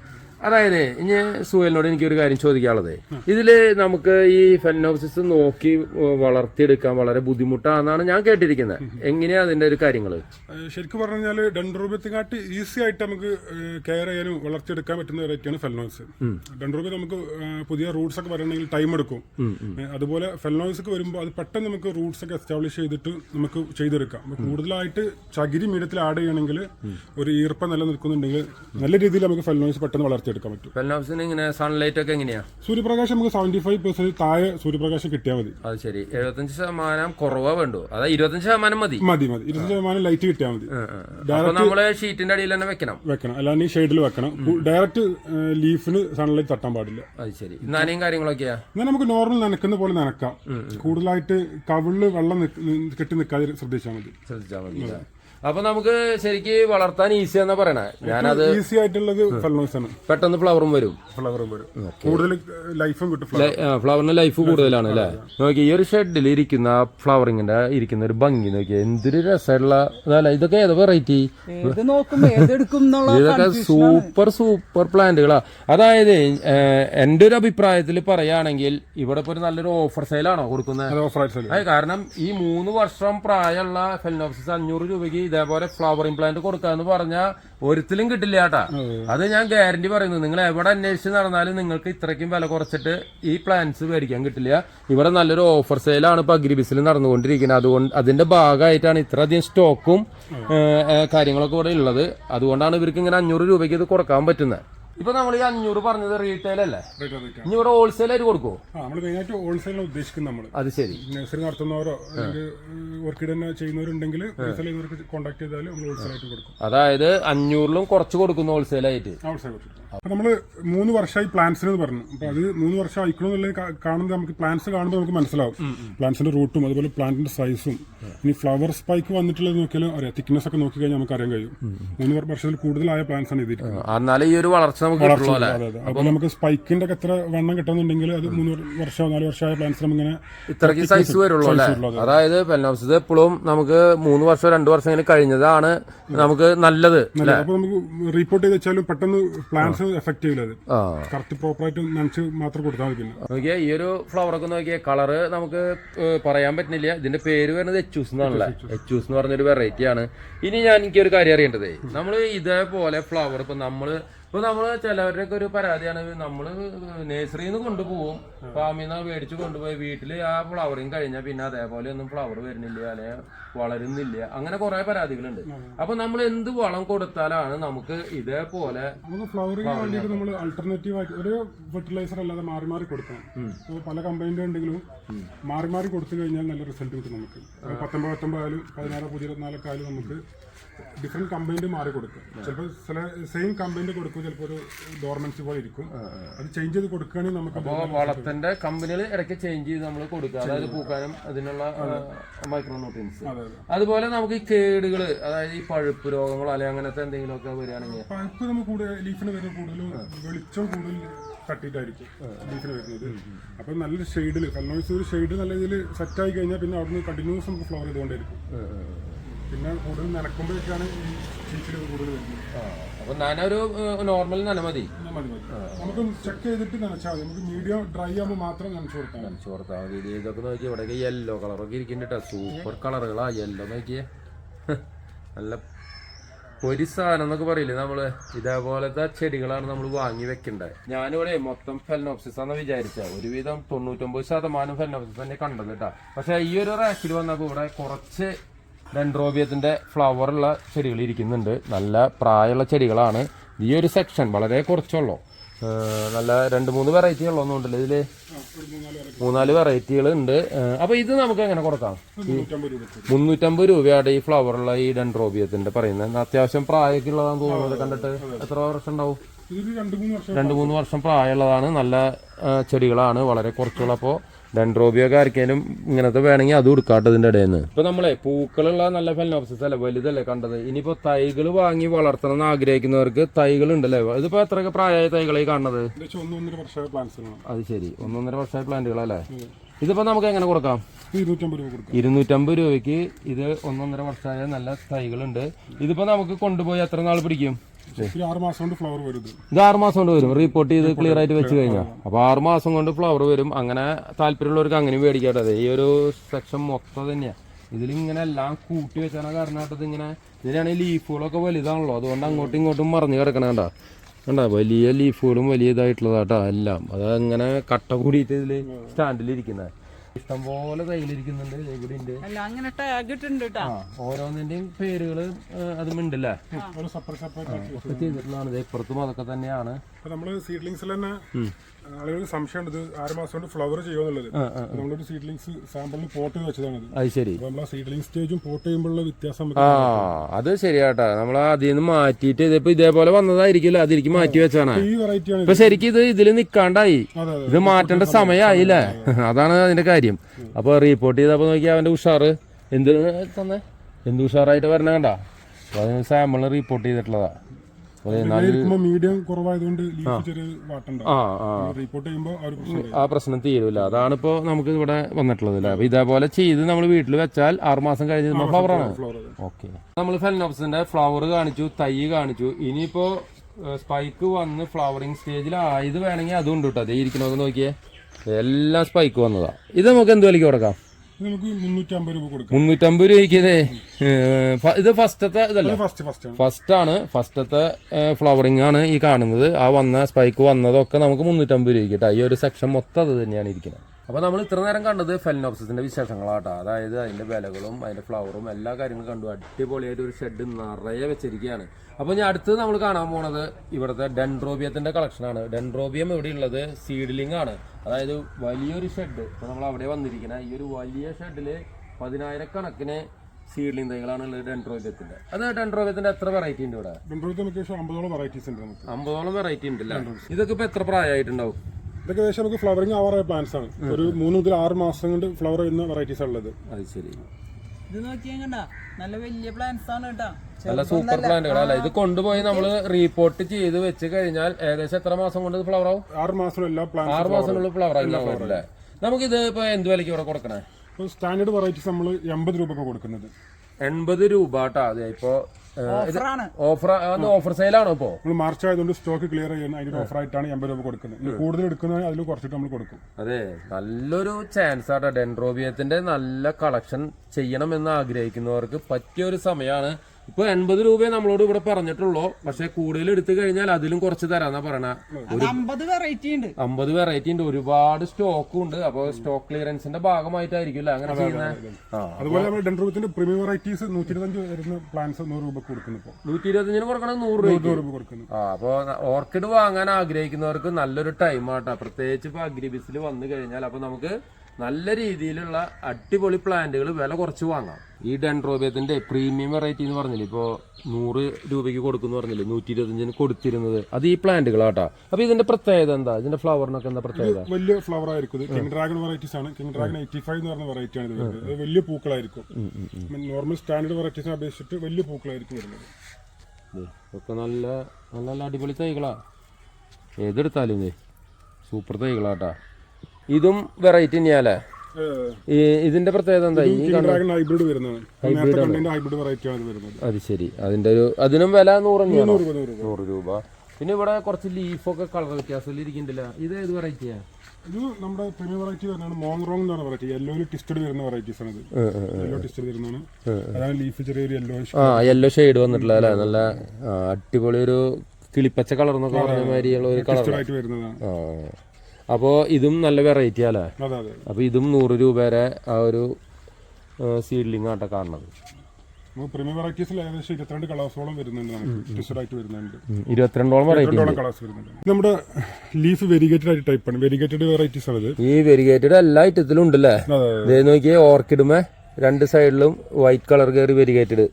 അതായത് ഇനി സുഹേലിനോട് എനിക്കൊരു കാര്യം ചോദിക്കാനുള്ളത്. ഇതിൽ നമുക്ക് ഈ ഫെനോപ്സിസ് നോക്കി വളർത്തിയെടുക്കാൻ വളരെ ബുദ്ധിമുട്ടാണെന്നാണ് ഞാൻ കേട്ടിരിക്കുന്നത്. എങ്ങനെയാ അതിന്റെ ഒരു കാര്യങ്ങൾ? ഏഹ് ശരിക്കും പറഞ്ഞു കഴിഞ്ഞാൽ ഡെൻഡ്രോബിയത്തെക്കാട്ടി ഈസി ആയിട്ട് നമുക്ക് കെയർ ചെയ്യാനും വളർത്തിയെടുക്കാൻ പറ്റുന്ന വെറൈറ്റിയാണ് ഫെൽനോയ്സ് ഡെൻഡ്രോബിയ നമുക്ക് പുതിയ റൂട്ട്സ് ഒക്കെ വരണമെങ്കിൽ ടൈം എടുക്കും. അതുപോലെ ഫെൽനോയ്സ് ഒക്കെ വരുമ്പോൾ അത് പെട്ടെന്ന് നമുക്ക് റൂട്ട്സ് ഒക്കെ എസ്റ്റാബ്ലിഷ് ചെയ്തിട്ട് നമുക്ക് ചെയ്തെടുക്കാം. കൂടുതലായിട്ട് ചകിരി മീഡിയത്തിൽ ആഡ് ചെയ്യണമെങ്കിൽ ഒരു ഈർപ്പം നിലനിൽക്കുന്നുണ്ടെങ്കിൽ നല്ല രീതിയിൽ നമുക്ക് ഫെൽനോയ്സ് പെട്ടെന്ന് വളർത്തിയെടുക്കാൻ പറ്റും. ഫെനോപ്സിന് ഇങ്ങനെ സൺലൈറ്റ് ഒക്കെ എങ്ങനെയാ? സൂര്യപ്രകാശം നമുക്ക് സെവന്റി ഫൈവ് പെർസെന്റ് താഴെ സൂര്യപ്രകാശം കിട്ടിയാൽ മതി. അത് ശരി. എഴുപത്തഞ്ച് ശതമാനം കുറവാ വേണ്ടു. അതായത് ഇരുപത്തഞ്ച് ശതമാനം മതി. മതി മതി. ഇരുപത്തഞ്ച് ശതമാനം ലൈറ്റ് കിട്ടിയാൽ മതി. അപ്പൊ നമ്മൾ ഷീറ്റിന്റെ അടിയിൽ തന്നെ വെക്കണം. വെക്കണം. അല്ലാണ്ട് ഈ ഷെയ്ഡിൽ വെക്കണം. ഡയറക്റ്റ് ലീഫിന് സൺലൈറ്റ് തട്ടാൻ പാടില്ല. അത് ശരി. നനയും കാര്യങ്ങളൊക്കെയാ? എന്നാൽ നമുക്ക് നോർമൽ നനക്കുന്ന പോലെ നനക്കാം. കൂടുതലായിട്ട് കവിളിൽ വെള്ളം കെട്ടി നിൽക്കാതെ ശ്രദ്ധിച്ചാൽ മതി. ശ്രദ്ധിച്ചാൽ മതി? അപ്പൊ നമുക്ക് ശരിക്ക് വളർത്താൻ ഈസി എന്നാ പറയണേ. ഞാനത് ഈസി ആയിട്ടുള്ളത് ആണ്. പെട്ടെന്ന് ഫ്ലവറും വരും. ഫ്ലവറും വരും. കൂടുതൽ ലൈഫും കിട്ടും ഫ്ലവർ ഫ്ലവറിന് ലൈഫ് കൂടുതലാണ് അല്ലേ? നോക്കി ഈ ഒരു ഷെഡിൽ ഇരിക്കുന്ന ഫ്ലവറിങ്ങിന്റെ ഇരിക്കുന്ന ഒരു ഭംഗി നോക്കി എന്തൊരു രസമുള്ള ഇതല്ല? ഇതൊക്കെ ഏത് വെറൈറ്റി ഇതൊക്കെ സൂപ്പർ സൂപ്പർ പ്ലാന്റുകളാ അതായത് എന്റെ ഒരു അഭിപ്രായത്തിൽ പറയുകയാണെങ്കിൽ ഇവിടെ ഇപ്പൊ ഒരു നല്ലൊരു ഓഫർ സെയിലാണോ കൊടുക്കുന്നത് കാരണം ഈ മൂന്ന് വർഷം പ്രായമുള്ള ഫെലിനോപ്സിസ് അഞ്ഞൂറ് രൂപയ്ക്ക് ഇതേപോലെ ഫ്ലവറിംഗ് പ്ലാന്റ് കൊടുക്കാന്ന് പറഞ്ഞാൽ ഒരിക്കലും കിട്ടില്ല കേട്ടാ അത് ഞാൻ ഗ്യാരണ്ടി പറയുന്നു. നിങ്ങൾ എവിടെ അന്വേഷിച്ച് നടന്നാലും നിങ്ങൾക്ക് ഇത്രയ്ക്കും വില കുറച്ചിട്ട് ഈ പ്ലാന്റ്സ് മേടിക്കാൻ കിട്ടില്ല. ഇവിടെ നല്ലൊരു ഓഫർ സെയിലാണ് ഇപ്പൊ അഗ്രിബിസിൽ നടന്നുകൊണ്ടിരിക്കുന്നത്. അതുകൊണ്ട് അതിന്റെ ഭാഗമായിട്ടാണ് ഇത്രയധികം സ്റ്റോക്കും കാര്യങ്ങളൊക്കെ ഇവിടെ ഉള്ളത്. അതുകൊണ്ടാണ് ഇവർക്ക് ഇങ്ങനെ അഞ്ഞൂറ് രൂപയ്ക്ക് ഇത് കൊടുക്കാൻ പറ്റുന്നത്. ഇപ്പൊ നമ്മൾ ഈ അഞ്ഞൂറ് പറഞ്ഞത് റീറ്റെയിൽ അല്ലേ? ഇനി ഇവിടെ ഹോൾസെയിൽ ആയിട്ട് കൊടുക്കുമോ നമ്മൾ മെയിനായിട്ട് ഹോൾസെയിലാണ് ഉദ്ദേശിക്കുന്നത് നമ്മൾ അത് ശരി. നഴ്സറി നടത്തുന്നവരോ അല്ലെങ്കിൽ വർക്കിഡ് തന്നെ ചെയ്യുന്നവരുണ്ടെങ്കിൽ ഹോൾസെയിൽ കോൺടാക്ട് ചെയ്താൽ നമ്മൾ ഹോൾസെയിൽ ആയിട്ട് കൊടുക്കും. അതായത് അഞ്ഞൂറിലും കുറച്ച് കൊടുക്കുന്നു ഹോൾസെയിൽ ആയിട്ട്. ഹോൾസെയിൽ അപ്പൊ നമ്മൾ മൂന്ന് വർഷമായി എന്ന് പറഞ്ഞു. അപ്പൊ അത് മൂന്ന് വർഷം ആയിക്കണം എന്നുള്ളത് കാണുമ്പോൾ നമുക്ക് പ്ലാന്റ്സ് കാണുമ്പോൾ നമുക്ക് മനസ്സിലാവും. പ്ലാന്റ്സിന്റെ റൂട്ടും അതുപോലെ പ്ലാന്റിന്റെ സൈസും ഇനി ഫ്ലവർ സ്പൈക്ക് വന്നിട്ടുള്ളത് നോക്കിയാലും അറിയാം. തിക്നെസ് ഒക്കെ നോക്കി കഴിഞ്ഞാൽ നമുക്ക് അറിയാൻ കഴിയും മൂന്ന് വർഷത്തിൽ കൂടുതലായ പ്ലാന്റ്സ് ആണ് ഇതിരിക്കുന്നത്. എന്നാലും ഈ ഒരു വളർച്ച നമുക്ക് കിട്ടുള്ളൂ അല്ലേ? അതെ അതെ. അപ്പൊ നമുക്ക് സ്പൈക്കിന്റെ ഒക്കെ എത്ര വണ്ണം കിട്ടുന്നുണ്ടെങ്കിൽ അത് മൂന്ന് വർഷം നാല് വർഷമായ പ്ലാന്റ്സ് നമ്മിങ്ങനെ ഇത്രയ്ക്ക് സൈസ് വരുള്ളൂ അല്ലേ? അതായത് പെന്നോപ്സിത് എപ്പോഴും നമുക്ക് മൂന്ന് വർഷം രണ്ടു വർഷം ഇങ്ങനെ കഴിഞ്ഞതാണ് നമുക്ക് നല്ലത് നല്ല അപ്പൊ നമുക്ക് റിപ്പോർട്ട് ചെയ്ത് വെച്ചാലും പെട്ടെന്ന് പ്ലാന്റ്സ് എഫക്ട് ചെയ്യില്ല അത്. പ്രോപ്പർ കറക്റ്റ് പ്രോപ്പറായിട്ട് നനച്ച് മാത്രം കൊടുത്താൽ മതി പിന്നെ. നോക്കിയേ ഈ ഒരു ഫ്ലവർ ഒക്കെ നോക്കിയാൽ കളറ് നമുക്ക് പറയാൻ പറ്റുന്നില്ല. ഇതിന്റെ പേര് വരുന്നത് എച്ചൂസ് എന്നാണല്ലേ? എച്ചൂസ് എന്ന് പറഞ്ഞൊരു വെറൈറ്റി ആണ്. ഇനി ഞാൻ എനിക്കൊരു കാര്യം അറിയേണ്ടത്. നമ്മൾ ഇതേപോലെ ഫ്ലവർ ഇപ്പൊ നമ്മൾ ഇപ്പൊ നമ്മൾ ചിലവരുടെയൊക്കെ ഒരു പരാതിയാണ് നമ്മൾ നേഴ്സറിന്ന് നിന്ന് കൊണ്ടുപോകും ഫാമിൽ നിന്ന് മേടിച്ച് കൊണ്ടുപോയി വീട്ടിൽ ആ ഫ്ലവറിങ് കഴിഞ്ഞാൽ പിന്നെ അതേപോലെ ഒന്നും ഫ്ലവർ വരുന്നില്ല അല്ലെ വളരുന്നില്ല അങ്ങനെ കുറെ പരാതികളുണ്ട്. അപ്പൊ നമ്മൾ എന്ത് വളം കൊടുത്താലാണ് നമുക്ക് ഇതേപോലെ വേണ്ടിയിട്ട് നമ്മൾ അൾട്ടർനേറ്റീവ് ആയിട്ട് ഒരു ഫെർട്ടിലൈസർ അല്ലാതെ മാറി മാറി കൊടുക്കണം. പല കമ്പനിയുടെ ഉണ്ടെങ്കിലും മാറി മാറി കൊടുത്തു കഴിഞ്ഞാൽ നല്ല റിസൾട്ട് കിട്ടും നമുക്ക്. പത്തൊമ്പത് പത്തൊമ്പതായാലും പതിനാറ് പുതിയ ഇരുപത്തിനാലൊക്കെ ആയാലും നമുക്ക് ഡിഫറെന്റ് കമ്പനിന്റെ മാറി കൊടുക്കുക ചിലപ്പോൾ ചില സെയിം കമ്പനിന്റെ കൊടുക്കും ചിലപ്പോൾ ഒരു ഡോർമൻസി പോലെ ഇരിക്കും. അത് ചേഞ്ച് ചെയ്ത് കൊടുക്കുകയാണെങ്കിൽ നമുക്ക് അപ്പോൾ വളത്തിന്റെ കമ്പനികൾ ഇടയ്ക്ക് ചേഞ്ച് ചെയ്ത് നമ്മൾ കൊടുക്കുക. അതായത് പൂക്കാനും അതിനുള്ള മൈക്രോ ന്യൂട്രിയൻസ് അതെ അതെ. അതുപോലെ നമുക്ക് ഈ കേടുകൾ അതായത് ഈ പഴുപ്പ് രോഗങ്ങളോ അല്ലെങ്കിൽ അങ്ങനത്തെ എന്തെങ്കിലുമൊക്കെ വരികയാണെങ്കിൽ. പഴുപ്പ് നമുക്ക് കൂടുതൽ ലീഫിന് വരുന്ന കൂടുതലും വെളിച്ചം കൂടുതൽ തട്ടിയിട്ടായിരിക്കും ലീഫിന് വരുന്നത്. അപ്പം നല്ലൊരു ഷെയ്ഡിൽ കല്ലോൺസ് ഒരു ഷെയ്ഡ് നല്ല രീതിയിൽ സെറ്റ് ആയി കഴിഞ്ഞാൽ പിന്നെ അവിടുന്ന് കണ്ടിന്യൂസ് നമുക്ക് ഫ്ലവർ ചെയ്തുകൊണ്ടിരിക്കും പിന്നെ കൂടുതൽ നനക്കുമ്പോഴേക്കാണ് ഈ ചീച്ചിൽ കൂടുതൽ വരുന്നത്. അപ്പൊ ഞാനൊരു നോർമൽ നന മതി. എന്നാ മതി മതി. നമുക്ക് ചെക്ക് ചെയ്തിട്ട് നനച്ചാൽ മതി. നമുക്ക് മീഡിയം ഡ്രൈ ആകുമ്പോൾ മാത്രം നനച്ചു കൊടുത്താൽ മതി. കൊടുത്താൽ മതി. ഇത് ഇതൊക്കെ നോക്കി യെല്ലോ കളറൊക്കെ ഇരിക്കുന്നുണ്ട് സൂപ്പർ കളറുകളാ യെല്ലോ നോക്കിയേ. നല്ല ഒരു സാധനം എന്നൊക്കെ പറയില്ലേ നമ്മൾ? ഇതേപോലത്തെ ചെടികളാണ് നമ്മൾ വാങ്ങി വെക്കേണ്ടത് ഞാനിവിടെ മൊത്തം ഫെലനോപ്സിസ് ആണെന്ന് വിചാരിച്ച ഒരുവിധം തൊണ്ണൂറ്റൊമ്പത് ശതമാനം ഫെലനോപ്സിസ് തന്നെ കണ്ടത് കേട്ടാ പക്ഷെ ഈ ഒരു റാക്കിൽ വന്നപ്പോൾ ഇവിടെ കുറച്ച് ഡെൻഡ്രോബിയത്തിന്റെ ഫ്ലവറുള്ള ചെടികൾ ഇരിക്കുന്നുണ്ട്. നല്ല പ്രായമുള്ള ചെടികളാണ്. ഈ ഒരു സെക്ഷൻ വളരെ കുറച്ചുള്ളൂ. നല്ല രണ്ട് മൂന്ന് വെറൈറ്റി ഉള്ളതൊന്നുണ്ടല്ലോ ഇതിൽ. ഒരു മൂന്നാൽ വെറൈറ്റികൾ ഉണ്ട്. അപ്പോൾ അപ്പൊ ഇത് നമുക്ക് എങ്ങനെ കൊടുക്കാം? മുന്നൂറ്റമ്പത് രൂപ മുന്നൂറ്റമ്പത് രൂപയാണ് ഈ ഫ്ലവറുള്ള ഈ ഡെൻഡ്രോബിയത്തിന്റെ പറയുന്നത്. അത്യാവശ്യം പ്രായമൊക്കെ ഉള്ളതാന്ന് തോന്നുന്നത് കണ്ടിട്ട് എത്ര വർഷം ഉണ്ടാവും? രണ്ട് മൂന്ന് വർഷം പ്രായമുള്ളതാണ്. നല്ല ചെടികളാണ് വളരെ കുറച്ചുള്ള അപ്പോൾ ഡെൻഡ്രോബിയൊക്കെ ഇങ്ങനത്തെ വേണമെങ്കിൽ അത് കൊടുക്കാട്ടോ ഇതിന്റെ ഇടയിൽ നിന്ന്. ഇപ്പൊ നമ്മളെ പൂക്കളുള്ള നല്ല ഫെലിനോപ്സിസ് അല്ലേ? വലുതല്ലേ കണ്ടത്. ഇനിയിപ്പോ തൈകൾ വാങ്ങി വളർത്തണം എന്ന് ആഗ്രഹിക്കുന്നവർക്ക് തൈകൾ ഉണ്ടല്ലേ ഇതിപ്പോ എത്രയൊക്കെ പ്രായമായ തൈകളായി കാണുന്നത്? അത് ശരി. ഒന്നൊന്നര വർഷമായ പ്ലാന്റുകളല്ലേ ഇതിപ്പോ നമുക്ക് എങ്ങനെ ഇരുന്നൂറ്റമ്പത് കൊടുക്കാം. ഇരുന്നൂറ്റമ്പത് രൂപയ്ക്ക് ഇത് ഒന്നൊന്നര വർഷമായ നല്ല തൈകളുണ്ട്. ഇതിപ്പോ നമുക്ക് കൊണ്ടുപോയി എത്ര നാൾ പിടിക്കും? ഇത്. ആറുമാസം ആറ് മാസം കൊണ്ട് വരും. റിപ്പോർട്ട് ചെയ്ത് ക്ലിയർ ആയിട്ട് വെച്ച് കഴിഞ്ഞാൽ അപ്പൊ ആറ് മാസം കൊണ്ട് ഫ്ലവർ വരും. അങ്ങനെ താല്പര്യമുള്ളവർക്ക് അങ്ങനെ മേടിക്കാട്ടത് ഈ ഒരു സെക്ഷൻ മൊത്തം തന്നെയാ. ഇതിലിങ്ങനെ എല്ലാം കൂട്ടി വെച്ചാണ് കാരണമായിട്ടത് ഇങ്ങനെ. ഇതിലാണ് ലീഫുകളൊക്കെ വലുതാണല്ലോ. അതുകൊണ്ട് അങ്ങോട്ടും ഇങ്ങോട്ടും മറിഞ്ഞു കിടക്കണ കണ്ടാ. കണ്ടാ? വലിയ ലീഫുകളും വലിയ ഇതായിട്ടുള്ളതാട്ടാ എല്ലാം. അതങ്ങനെ അങ്ങനെ കട്ട കൂടിയിട്ട് ഇതിൽ സ്റ്റാൻഡിലിരിക്കുന്നത് ഇഷ്ടംപോലെ തൈലിരിക്കുന്നുണ്ട് ഇവിടെ ഉണ്ട് അല്ല അങ്ങനെ ടാഗ് ഇട്ടുണ്ട് കേട്ടാ ഓരോന്നിന്റെയും പേരുകൾ അതും ഒക്കെ ചെയ്തിട്ടുള്ളതാണ് ഇപ്പുറത്തും അതൊക്കെ തന്നെയാണ്. നമ്മൾ സീഡ്ലിങ്സിൽ തന്നെ ആളുകൾക്ക് സംശയമുണ്ട് ഇത് ആറ് മാസം കൊണ്ട് ഫ്ലവർ ചെയ്യുമെന്നുള്ളത് നമ്മളൊരു സീഡ്ലിങ്സ് സാമ്പിളിന് പോട്ട് ചെയ്ത് വെച്ചതാണ് അത് ശരി. നമ്മൾ സീഡ്ലിംഗ് സ്റ്റേജും പോട്ട് ചെയ്യുമ്പോഴുള്ള വ്യത്യാസം ആ അത് ശരിയാട്ടാ. നമ്മൾ അതിൽ നിന്ന് മാറ്റിയിട്ട് ഇതിപ്പോ ഇതേപോലെ വന്നതായിരിക്കില്ല? അതിരിക്കും മാറ്റി വെച്ചാണ് ഈ വെറൈറ്റി ആണ് ഇപ്പൊ ശരിക്കും ഇത് ഇതിൽ അതെ ഇത് മാറ്റേണ്ട സമയമായില്ലേ അതാണ് അതിന്റെ കാര്യം. അപ്പൊ റിപ്പോർട്ട് ചെയ്തപ്പോ നോക്കി അവന്റെ ഉഷാറ്. എന്ത് തന്നെ? എന്ത് ഉഷാറായിട്ട് വരണ കണ്ട? അപ്പൊ അതിന് സാമ്പിളിന് റിപ്പോർട്ട് ചെയ്തിട്ടുള്ളതാ. മീഡിയം കുറവായതുകൊണ്ട് റിപ്പോർട്ട് ചെയ്യുമ്പോൾ ആ പ്രശ്നം തീരൂല. അതാണ് അതാണിപ്പോ നമുക്ക് ഇവിടെ വന്നിട്ടുള്ളത് അല്ലേ? ഇതേപോലെ ചെയ്ത് നമ്മൾ വീട്ടിൽ വെച്ചാൽ ആറുമാസം കഴിഞ്ഞ് ഫ്ലവർ ആണ്. Flower okay. നമ്മൾ ഫെലനോപ്സിന്റെ ഫ്ലവർ കാണിച്ചു തൈ കാണിച്ചു. ഇനിയിപ്പോ സ്പൈക്ക് വന്ന് ഫ്ലവറിങ് സ്റ്റേജിലായത് വേണമെങ്കിൽ അതും ഉണ്ട് കേട്ടോ അതേ ഇരിക്കണമൊക്കെ നോക്കിയേ. എല്ലാം സ്പൈക്ക് വന്നതാ. ഇത് നമുക്ക് എന്ത് വിലക്ക് കൊടുക്കാം? മുന്നൂറ്റമ്പത് രൂപയ്ക്ക് ഇത് ഫസ്റ്റത്തെ ഇതല്ല? ഫസ്റ്റ് ഫസ്റ്റ് ആണ്. ഫസ്റ്റ് ആണ് ഫസ്റ്റത്തെ ഫ്ലവറിംഗ് ആണ് ഈ കാണുന്നത്. ആ വന്ന സ്പൈക്ക് വന്നതൊക്കെ നമുക്ക് മുന്നൂറ്റമ്പത് രൂപയ്ക്ക് കേട്ടോ. ഈ ഒരു സെക്ഷൻ മൊത്തം അത് തന്നെയാണ് ഇരിക്കുന്നത്. അപ്പോൾ നമ്മൾ ഇത്ര നേരം കണ്ടത് ഫെലിനോപ്സിന്റെ വിശേഷങ്ങളാട്ടോ. അതായത് അതിന്റെ വിലകളും അതിന്റെ ഫ്ലവറും എല്ലാ കാര്യങ്ങളും കണ്ടു. അടിപൊളിയായിട്ട് ഒരു ഷെഡ് നിറയെ വെച്ചിരിക്കുകയാണ്. അപ്പോൾ ഞാൻ അടുത്തത് നമ്മൾ കാണാൻ പോണത് ഇവിടുത്തെ ഡെൻഡ്രോബിയത്തിന്റെ കളക്ഷനാണ് ഡെൻഡ്രോബിയം ഇവിടെയുള്ളത് സീഡ്ലിംഗ് ആണ്. അതായത് വലിയൊരു ഷെഡ് ഇപ്പോൾ നമ്മൾ അവിടെ വന്നിരിക്കുന്ന ഈ ഒരു വലിയ ഷെഡിൽ പതിനായിരക്കണക്കിന് സീഡ്ലിംഗ് തൈകളാണ് ഉള്ളത് ഡെൻഡ്രോബിയത്തിന്റെ. അത് ഡെൻഡ്രോബിയത്തിന്റെ എത്ര വെറൈറ്റി ഉണ്ട് ഇവിടെ? അമ്പതോളം വെറൈറ്റീസ് ഉണ്ട് അമ്പതോളം വെറൈറ്റി ഉണ്ടല്ലേ? ഇതൊക്കെ ഇപ്പൊ എത്ര പ്രായമായിട്ടുണ്ടാവും? ഇതൊക്കെ ഏകദേശം നമുക്ക് ഫ്ലവറിങ് ആവാറായ പ്ലാന്റ്സ് ആണ്. ഒരു മൂന്ന് മുതൽ ആറ് മാസം കൊണ്ട് ഫ്ലവർ ചെയ്യുന്ന വെറൈറ്റീസ് ഉള്ളത്. അത് ശരി. ഇത് നോക്കിയാ കണ്ട നല്ല വലിയ പ്ലാന്റ്സ് ആണ് കേട്ടാ. നല്ല സൂപ്പർ പ്ലാന്റുകളല്ല ഇത് കൊണ്ടുപോയി നമ്മൾ റീപോർട്ട് ചെയ്ത് വെച്ച് കഴിഞ്ഞാൽ ഏകദേശം എത്ര മാസം കൊണ്ട് ഫ്ലവർ ആവും? ആറ് മാസം എല്ലാ ആറ് മാസം മാസത്തിനുള്ളിൽ ഫ്ലവർ ആയില്ലേ നമുക്ക് ഇത് ഇപ്പൊ എന്ത് വിലയ്ക്ക് ഇവിടെ കൊടുക്കണേ? സ്റ്റാൻഡേർഡ് വെറൈറ്റീസ് നമ്മൾ എൺപത് രൂപ കൊടുക്കുന്നത്. എൺപത് രൂപ കേട്ടോ അതെ ഇപ്പൊ ഓഫർ ഓഫർ സെയിലാണോ ഇപ്പോ? നമ്മൾ മാർച്ച് ആയതുകൊണ്ട് സ്റ്റോക്ക് ക്ലിയർ ചെയ്യാൻ അതിന്റെ ഓഫർ ആയിട്ടാണ് എൺപത് രൂപ കൊടുക്കുന്നത്. കൂടുതൽ എടുക്കുന്നതിന് അതിൽ കുറച്ചിട്ട് നമ്മൾ കൊടുക്കും. അതെ നല്ലൊരു ചാൻസ് ആട്ടോ. ഡെൻഡ്രോബിയത്തിന്റെ നല്ല കളക്ഷൻ ചെയ്യണം എന്ന് ആഗ്രഹിക്കുന്നവർക്ക് പറ്റിയ ഒരു സമയമാണ് ഇപ്പൊ എൺപത് രൂപയെ നമ്മളോട് ഇവിടെ പറഞ്ഞിട്ടുള്ളൂ. പക്ഷെ കൂടുതൽ എടുത്തു കഴിഞ്ഞാൽ അതിലും കുറച്ച് തരാന്നാ പറയണ. അമ്പത് വെറൈറ്റി ഉണ്ട്. അമ്പത് വെറൈറ്റി ഉണ്ട്. ഒരുപാട് സ്റ്റോക്കും ഉണ്ട്. അപ്പൊ സ്റ്റോക്ക് ക്ലിയറൻസിന്റെ ഭാഗമായിട്ടായിരിക്കും അങ്ങനെ അതുപോലെ നമ്മൾ ഡെൻഡ്രോബത്തിന്റെ പ്രീമിയം വെറൈറ്റീസ് നൂറ്റി ഇരുപത്തഞ്ച് വരുന്ന പ്ലാന്റ്സ് നൂറ് രൂപ കൊടുക്കുന്നു ഇപ്പോൾ നൂറ്റി ഇരുപത്തഞ്ചിന് കൊടുക്കണം നൂറ് രൂപ കൊടുക്കുന്നു. ആ അപ്പൊ ഓർക്കിഡ് വാങ്ങാൻ ആഗ്രഹിക്കുന്നവർക്ക് നല്ലൊരു ടൈം ആട്ടാ. പ്രത്യേകിച്ച് ഇപ്പൊ അഗ്രിബിസിൽ വന്നു കഴിഞ്ഞാൽ അപ്പൊ നമുക്ക് നല്ല രീതിയിലുള്ള അടിപൊളി പ്ലാന്റുകൾ വില കുറച്ച് വാങ്ങാം. ഈ ഡെൻഡ്രോബിയത്തിന്റെ പ്രീമിയം വെറൈറ്റി എന്ന് പറഞ്ഞില്ലേ? ഇപ്പോ നൂറ് രൂപയ്ക്ക് കൊടുക്കുന്നു പറഞ്ഞില്ലേ? നൂറ്റി ഇരുപത്തഞ്ചിന് കൊടുത്തിരുന്നത്. അത് ഈ പ്ലാന്റുകളാട്ടോ. അപ്പൊ ഇതിന്റെ പ്രത്യേകത എന്താ? ഇതിന്റെ ഫ്ലവറിനൊക്കെ എന്താ പ്രത്യേകത? വലിയ ഫ്ലവർ ആയിരിക്കും. കിങ് ഡ്രാഗൺ വെറൈറ്റീസ് ആണ്. കിങ് ഡ്രാഗൺ എയ്റ്റി ഫൈവ് എന്ന് പറഞ്ഞ വെറൈറ്റി ആണ് ഇത് വലിയ പൂക്കളായിരിക്കും. നോർമൽ സ്റ്റാൻഡേർഡ് വെറൈറ്റീസ് അപേക്ഷിച്ചിട്ട് വലിയ പൂക്കളായിരിക്കും വരുന്നത്. ഒക്കെ നല്ല നല്ല നല്ല അടിപൊളി തൈകളാ. ഏതെടുത്താലും സൂപ്പർ തൈകളാട്ടാ. ഇതും വെറൈറ്റി തന്നെയാലേ ഇതിന്റെ പ്രത്യേകത എന്താ? ഈ ഹൈബ്രിഡ് വരുന്നത്. അത് ശരി. അതിന്റെ ഒരു അതിനും വില നൂറ് നൂറ് രൂപ പിന്നെ ഇവിടെ കുറച്ച് ലീഫൊക്കെ കളർ വ്യത്യാസത്തിൽ ഇരിക്കുന്നില്ല ഇത് ഏത് വെറൈറ്റിയാ ഇത് നമ്മുടെ പ്രീമിയം വെറൈറ്റി വരുന്നതാണ്. മോങ്റോങ് എന്ന് പറഞ്ഞ വെറൈറ്റി യെല്ലോയിൽ ടിസ്റ്റഡ് വരുന്ന വെറൈറ്റീസ് ആണ് ഇത്. യെല്ലോ ടിസ്റ്റഡ് വരുന്നതാണ്. അതാണ് ലീഫ് ചെറിയൊരു യെല്ലോ ആ യെല്ലോ ഷെയ്ഡ് വന്നിട്ടുള്ള അല്ലേ? നല്ല അടിപൊളി ഒരു കിളിപ്പച്ച കളർ എന്നൊക്കെ പറഞ്ഞ മാതിരിയുള്ള ഒരു കളർ ആയിട്ട് വരുന്നതാണ്. അപ്പോൾ ഇതും നല്ല വെറൈറ്റി അല്ലേ അപ്പോൾ ഇതും നൂറ് രൂപ വരെ ആ ഒരു സീഡ്ലിംഗ് ആട്ടെ കാണുന്നത്. പ്രീമിയം വെറൈറ്റീസിൽ ഏകദേശം ഇരുപത്തിരണ്ട് കളേഴ്സോളം വരുന്നുണ്ട് നമുക്ക്. വരുന്നുണ്ട്. ഇരുപത്തിരണ്ടോളം വെറൈറ്റി കളേഴ്സ് വരുന്നുണ്ട്. നമ്മുടെ ലീഫ് വെരിഗേറ്റഡ് ആയിട്ട് ടൈപ്പാണ് വെരിഗേറ്റഡ് വെറൈറ്റീസ് ആണ് ഈ വെരിഗേറ്റഡ് എല്ലാ ഐറ്റത്തിലും ഉണ്ടല്ലേ? നോക്കിയേ ഓർക്കിഡുമേ രണ്ട് സൈഡിലും വൈറ്റ് കളർ കയറി വെരിഗേറ്റഡ്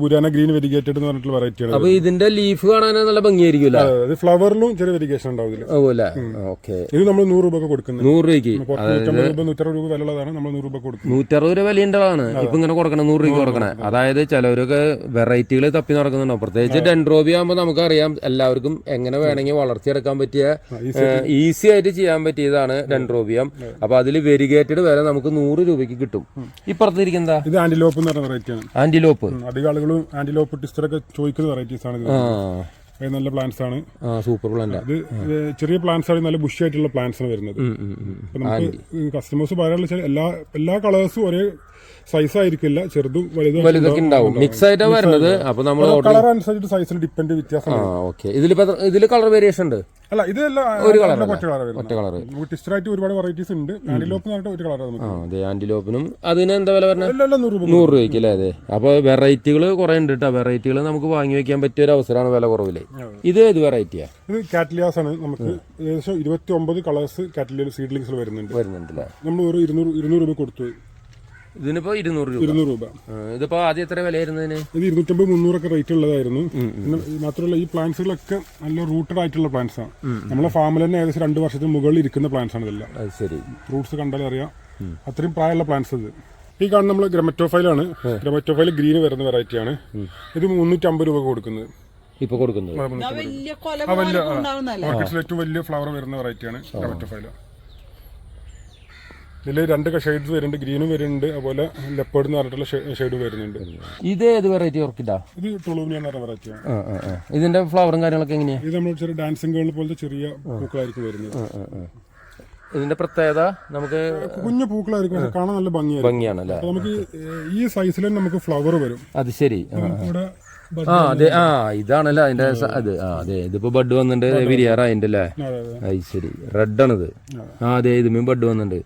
ബുരാന ഗ്രീൻ വെരിഗേറ്റഡ് എന്ന് പറഞ്ഞിട്ടുള്ള വെറൈറ്റിയാണ് അപ്പൊ ഇതിന്റെ ലീഫ് കാണാൻ നല്ല ഭംഗിയായിരിക്കും അത് ഫ്ലവറിലും ചെറിയ വെരിഗേഷൻ ഉണ്ടാവും ഇതിൽ അതുപോലെ ഓക്കെ. ഇത് നമ്മൾ നൂറ് രൂപ കൊടുക്കുന്നത് നൂറ് രൂപയ്ക്ക്? നൂറ്ററുപത് രൂപ വിലയുള്ളതാണ് നമ്മൾ നൂറ് രൂപ കൊടുക്കുന്നത് നൂറ്ററുപത് രൂപ വിലയുണ്ടതാണ് ഇപ്പൊ ഇങ്ങനെ കൊടുക്കണം നൂറ് രൂപ കൊടുക്കണേ. അതായത് ചിലവരൊക്കെ വെറൈറ്റികൾ തപ്പി നടക്കുന്നുണ്ടോ പ്രത്യേകിച്ച് ഡെൻഡ്രോബി ആകുമ്പോൾ നമുക്കറിയാം എല്ലാവർക്കും എങ്ങനെ വേണമെങ്കിൽ വളർത്തിയെടുക്കാൻ പറ്റിയ ഈസി ആയിട്ട് ചെയ്യാൻ പറ്റിയതാണ് ഡെൻഡ്രോബിയം അപ്പൊ അതിൽ വെരിഗേറ്റഡ് വരെ നമുക്ക് നൂറ് രൂപയ്ക്ക് കിട്ടും. ഇപ്പുറത്തിരിക്കുന്നതാ ഇത് ആന്റിലോപ്പ് എന്ന് പറഞ്ഞ വെറൈറ്റിയാണ് ആന്റിലോപ്പ് അധികം ആളുകളും ആന്റിലോപ്പ് ടിസ്റ്ററൊക്കെ ചോദിക്കുന്ന വെറൈറ്റീസ് ആണ് ഇത്. ആ. നല്ല പ്ലാന്റ്സ് ആണ്. സൂപ്പർ പ്ലാന്റ് ഇത് ചെറിയ പ്ലാന്റ്സ് ആണ് നല്ല ബുഷ് ആയിട്ടുള്ള പ്ലാന്റ്സ് ആണ് വരുന്നത്. നമുക്ക് കസ്റ്റമേഴ്സ് പറയാനുള്ള വെച്ചാൽ എല്ലാ എല്ലാ കളേഴ്സും ഒരേ സൈസ് ആയിരിക്കില്ല. ചെറുതും വലുതും വലുതൊക്കെ ഉണ്ടാവും. മിക്സ് ആയിട്ടാണ് വരുന്നത്. അപ്പൊ നമ്മൾ കളർ അനുസരിച്ചിട്ട് സൈസിൽ ഡിപ്പെൻഡ് വ്യത്യാസം ഓക്കെ ഇതിലിപ്പോ ഇതിൽ കളർ വേരിയേഷൻ ഉണ്ട്? അല്ല ഇതല്ല ഒരു കളർ ഒറ്റ കളർ ടിസ്റ്ററായിട്ട് ഒരുപാട് വെറൈറ്റീസ് ഉണ്ട്. ആന്റിലോപ്പ് ഒരു കളർ അതെ ആന്റിലോപ്പിനും അതിന് എന്താ വില പറഞ്ഞത് നൂറ് രൂപ രൂപയ്ക്ക് അല്ലേ അതെ. അപ്പൊ വെറൈറ്റികൾ കുറെ ഉണ്ട് കേട്ടോ വെറൈറ്റികൾ നമുക്ക് വാങ്ങി വെക്കാൻ പറ്റിയ ഒരു അവസരമാണ് വില കുറവിൽ. ഇത് ഏത് വെറൈറ്റിയാ ഇത് കാറ്റലിയാസ് ആണ് നമുക്ക് ഏകദേശം ഇരുപത്തി ഒമ്പത് കളേഴ്സ് കാറ്റലിയ സീഡ്ലിങ്സിൽ വരുന്നുണ്ട്. വരുന്നുണ്ടല്ലേ? നമ്മൾ ഒരു ഇരുന്നൂറ് ഇരുന്നൂറ് രൂപ കൊടുത്തു. ഇതിനിപ്പോ ഇരുന്നൂറ് രൂപ. ഇരുന്നൂറ് രൂപ. ഇതിപ്പോ ആദ്യം എത്ര വിലയായിരുന്നതിന് ഇത് ഇരുന്നൂറ്റമ്പത് മുന്നൂറൊക്കെ റേറ്റ് ഉള്ളതായിരുന്നു. പിന്നെ മാത്രമല്ല ഈ പ്ലാന്റ്സുകളൊക്കെ നല്ല റൂട്ടഡ് ആയിട്ടുള്ള പ്ലാന്റ്സ് ആണ് നമ്മളെ ഫാമിൽ തന്നെ ഏകദേശം രണ്ട് വർഷത്തിന് മുകളിൽ ഇരിക്കുന്ന പ്ലാന്റ്സ് ആണ് ഇതെല്ലാം. ശരി. ഫ്രൂട്ട്സ് കണ്ടാലും അറിയാം. അത്രയും പ്രായമുള്ള പ്ലാന്റ്സ് ഇത്. ഈ കാണുന്ന നമ്മൾ ഗ്രമറ്റോഫൈലാണ് ഗ്രമറ്റോഫൈൽ ഗ്രീൻ വരുന്ന വെറൈറ്റിയാണ് ഇത് മുന്നൂറ്റമ്പത് രൂപ കൊടുക്കുന്നത്. ഇപ്പൊ കൊടുക്കുന്നത്. ഓർക്കിഡ്സിൽ ഏറ്റവും വലിയ ഫ്ലവർ വരുന്ന വെറൈറ്റിയാണ് ഇതിൽ രണ്ട് ഷെയ്ഡ്സ് വരുന്നുണ്ട്. ഗ്രീനും വരുന്നുണ്ട്. അതുപോലെ ലെപ്പേർഡ് എന്ന് പറഞ്ഞിട്ടുള്ള ഷെയ്ഡും വരുന്നുണ്ട്. ഇത് ഏത് വെറൈറ്റി ഓർക്കിഡാ ഇത് തുളുവിനി എന്ന് പറഞ്ഞ വെറൈറ്റിയാണ് ആ ആ ആ. ഇതിന്റെ ഫ്ലവറും കാര്യങ്ങളൊക്കെ എങ്ങനെയാണ് ഇത് നമ്മൾ ചെറിയ ഡാൻസിംഗ് ഗേൾ പോലത്തെ ചെറിയ പൂക്കളായിരിക്കും വരുന്നത്. ആ, ആ. ഇതിന്റെ പ്രത്യേകത നമുക്ക് കുഞ്ഞു പൂക്കളായിരിക്കും. കാണാൻ നല്ല ഭംഗിയാണ് ഭംഗിയാണല്ലേ? നമുക്ക് ഈ സൈസിൽ നമുക്ക് ഫ്ലവർ വരും. അത് ശരി. ഇവിടെ ആ അതെ ആ ഇതാണല്ലേ അതിന്റെ അത് ആ അതെ ഇതിപ്പോ ബഡ് വന്നിട്ടുണ്ട് അല്ലേ അതെ, ശരി റെഡ് ആണിത് ആ അതെ ഇതുമേ ബഡ് വന്നിട്ടുണ്ട്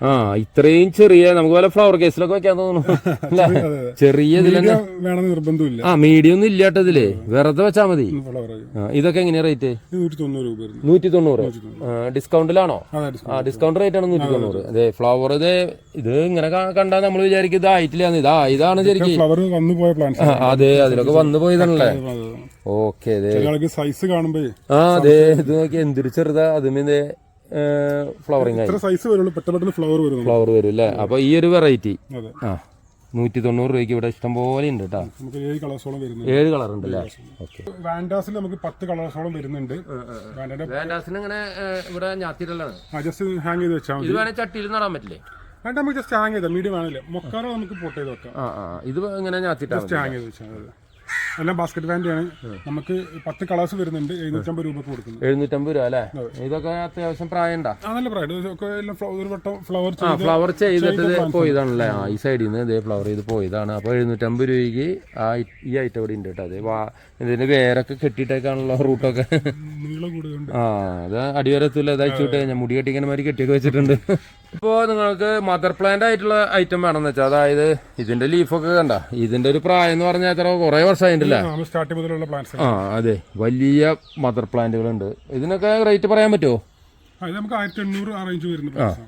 ആ ഇത്രയും ചെറിയ നമുക്ക് വല്ല ഫ്ലവർ കേസിലൊക്കെ വെക്കാൻ തോന്നുന്നു. ചെറിയ നിർബന്ധമില്ല. ആ മീഡിയം ഒന്നും ഇല്ലാട്ടോ ഇതിൽ. വെറുതെ വെച്ചാ മതി. ഇതൊക്കെ എങ്ങനെയാ റേറ്റ് നൂറ്റി തൊണ്ണൂറ് ഡിസ്കൗണ്ടിലാണോ ആ ഡിസ്കൗണ്ട് റേറ്റ് ആണ് നൂറ്റി തൊണ്ണൂറ് അതെ. ഫ്ലവർ ഇത് ഇത് ഇങ്ങനെ കണ്ടാ കണ്ടാൽ നമ്മൾ വിചാരിക്കും ഇത് ആയിട്ടില്ല ഇതാ ഇതാണ് ശരിക്കും. അതെ അതിലൊക്കെ വന്നു പോയതാണല്ലേ? ഓക്കെ അതെ സൈസ് കാണുമ്പോ ആ അതെ ഇത് നോക്കി എന്തൊരു ചെറുതാ. അതുമേ ഫ്ലവറിങ് ആയി സൈസ് വരുള്ളൂ. പെട്ടെന്ന് പെട്ടെന്ന് ഫ്ലവർ വരും ഫ്ലവർ വരും അല്ലേ? അപ്പൊ ഈ ഒരു വെറൈറ്റി അതെ. ആ നൂറ്റി തൊണ്ണൂറ് രൂപയ്ക്ക് ഇവിടെ ഇഷ്ടം പോലെ ഉണ്ട് കേട്ടോ നമുക്ക് ഏഴ് കളേഴ്സോളം വരുന്നുണ്ട്. ഏഴ് കളർ ഉണ്ട് അല്ലേ? ഓക്കെ വാൻഡാസിൽ നമുക്ക് പത്ത് കളേഴ്സോളം വരുന്നുണ്ട്. വാൻഡാന്റെ വേണ്ടാസിന് ഇങ്ങനെ ഇവിടെ ഞാത്തിരല്ലാണ് ജസ്റ്റ് ഹാങ് ചെയ്ത് വെച്ചാൽ മതി. ഇത് വേണേ ചട്ടിയിൽ നടാൻ പറ്റില്ലേ? വേണ്ട നമുക്ക് ജസ്റ്റ് ഹാങ് ചെയ്താൽ മീഡിയം വേണമല്ലേ മൊക്കാറോ നമുക്ക് പൊട്ട് ചെയ്ത് വെക്കാം. ഇത് ഇങ്ങനെ ഞാത്തിട്ട് ജസ്റ്റ് ഹാങ് ചെയ്ത് വെച്ചാൽ മതി. എല്ലാം ബാസ്കറ്റ് ബാൻഡാണ് നമുക്ക് പത്ത് കളേഴ്സ് വരുന്നുണ്ട് എഴുന്നൂറ്റമ്പത് രൂപക്ക് കൊടുക്കുന്നു. എഴുന്നൂറ്റമ്പത് രൂപ അല്ലേ? ഇതൊക്കെ അത്യാവശ്യം പ്രായണ്ടാ നല്ല പ്രായം. ഫ്ലവർ- ഫ്ലവർ ചെയ്തിട്ട് പോയതാണല്ലേ? ആ ഈ സൈഡിൽ നിന്ന് ഇതേ ഫ്ലവർ ചെയ്ത് പോയതാണ്. അപ്പോൾ എഴുന്നൂറ്റമ്പത് രൂപയ്ക്ക് ആ ഈ ഐറ്റം ഇവിടെ ഉണ്ട് കേട്ടോ. അതെ ഇതിന്റെ വേരൊക്കെ കെട്ടിയിട്ടേക്കാണല്ലോ റൂട്ടൊക്കെ. ആ അത് അടിവരത്തില്ല ഇത് അയച്ചുവിട്ട് ഞാൻ മുടി കെട്ടിക്കുന്ന മാതിരി കെട്ടിയൊക്കെ വെച്ചിട്ടുണ്ട്. ഇപ്പോ നിങ്ങൾക്ക് മദർ പ്ലാന്റ് ആയിട്ടുള്ള ഐറ്റം വേണമെന്ന് വെച്ചാൽ അതായത് ഇതിന്റെ ലീഫൊക്കെ കണ്ട ഇതിന്റെ ഒരു പ്രായം എന്ന് പറഞ്ഞാൽ എത്ര കുറെ വർഷമായിട്ടില്ല ആ അതെ വലിയ മദർ പ്ലാന്റുകൾ ഉണ്ട് ഇതിനൊക്കെ റേറ്റ് പറയാൻ പറ്റുമോ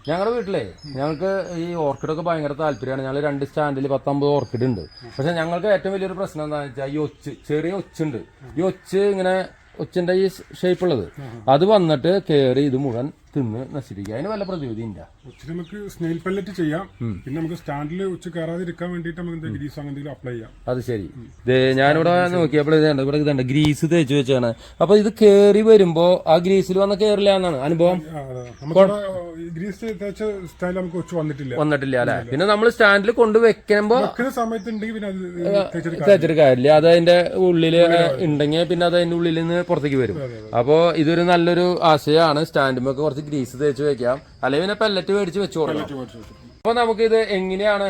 ഞങ്ങളുടെ വീട്ടിലെ ഞങ്ങൾക്ക് ഈ ഓർക്കിഡ് ഒക്കെ ഭയങ്കര താല്പര്യമാണ്. ഞങ്ങൾ രണ്ട് സ്റ്റാൻഡിൽ പത്തൊമ്പത് ഓർക്കിഡ് ഉണ്ട്. പക്ഷെ ഞങ്ങൾക്ക് ഏറ്റവും വലിയൊരു പ്രശ്നം എന്താണെന്ന് വെച്ചാൽ ഈ ഒച്ച് ചെറിയ ഒച്ചുണ്ട്. ഈ ഒച്ച് ഇങ്ങനെ ഒച്ചിന്റെ ഈ ഷേപ്പ് ഉള്ളത്. അത് വന്നിട്ട് കയറി ഇത് മുഴുവൻ തിന്ന് നശിപ്പിക്കുക. അതിന് വല്ല പ്രതിവിധി ഇല്ല. ഉച്ചയ്ക്ക് നമുക്ക് സ്നെയിൽ പല്ലറ്റ് ചെയ്യാം. പിന്നെ നമുക്ക് സ്റ്റാൻഡിൽ ഉച്ച കയറാതിരിക്കാൻ വേണ്ടിയിട്ട് നമുക്ക് ഗ്രീസ് അങ്ങനെ അപ്ലൈ ചെയ്യാം. അത് ശരി. ഞാനിവിടെ നോക്കിയപ്പോൾ ഇതുണ്ട് ഇവിടെ ഇതുണ്ട് ഗ്രീസ് തേച്ച് വെച്ചാണ്. അപ്പൊ ഇത് കേറി വരുമ്പോ ആ ഗ്രീസിൽ വന്ന കേറില്ല എന്നാണ് അനുഭവം. ഗ്രീസ് തേച്ച സ്റ്റൈൽ നമുക്ക് ഉച്ച വന്നിട്ടില്ല. വന്നിട്ടില്ല അല്ലെ? പിന്നെ നമ്മൾ സ്റ്റാൻഡിൽ കൊണ്ട് വെക്കുമ്പോ തേച്ചിട്ട് കാര്യമില്ല. അത് അതിന്റെ ഉള്ളിൽ ഉണ്ടെങ്കിൽ പിന്നെ അത് അതിന്റെ ഉള്ളിൽ നിന്ന് പുറത്തേക്ക് വരും. അപ്പോ ഇതൊരു നല്ലൊരു ആശയമാണ്. സ്റ്റാൻഡുമൊക്കെ കുറച്ച് ഗ്രീസ് തേച്ച് വെക്കാം. അല്ലെങ്കിൽ പിന്നെ പെല്ലറ്റ് മേടിച്ച് വെച്ചു കൊടുക്കാം അപ്പൊ നമുക്ക് ഇത് എങ്ങനെയാണ്